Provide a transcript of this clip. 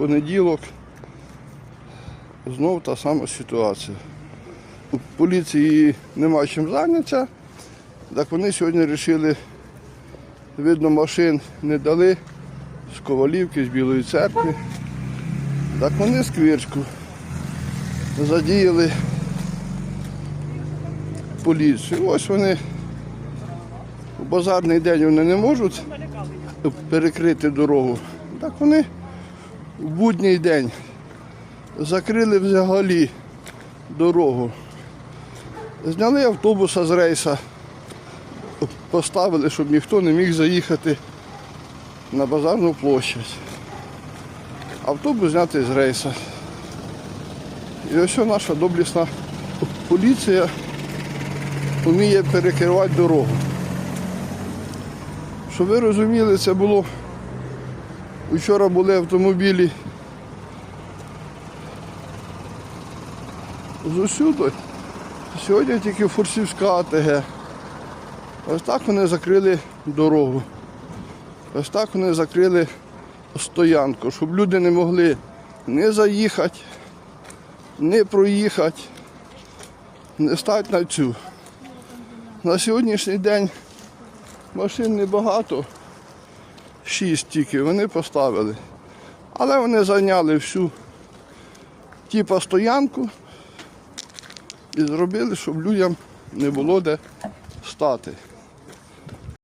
Понеділок знов та сама ситуація. У поліції нема чим зайнятися, так вони сьогодні вирішили, видно, машин не дали з Ковалівки, з Білої церкви. Так вони сквірчку задіяли поліцію. Ось вони у базарний день вони не можуть перекрити дорогу. Так вони в будній день закрили взагалі дорогу. Зняли автобуса з рейса, поставили, щоб ніхто не міг заїхати на базарну площадь. Автобус знятий з рейса. І ось наша доблісна поліція вміє перекривати дорогу. Щоб ви розуміли, це було Вчора були автомобілі з усюди. Сьогодні тільки Фурсівська АТГ. Ось так вони закрили дорогу. Ось так вони закрили стоянку, щоб люди не могли не заїхати, не проїхати, не стати на цю. На сьогоднішній день машин небагато шість тільки вони поставили. Але вони зайняли всю типа стоянку і зробили, щоб людям не було де стати.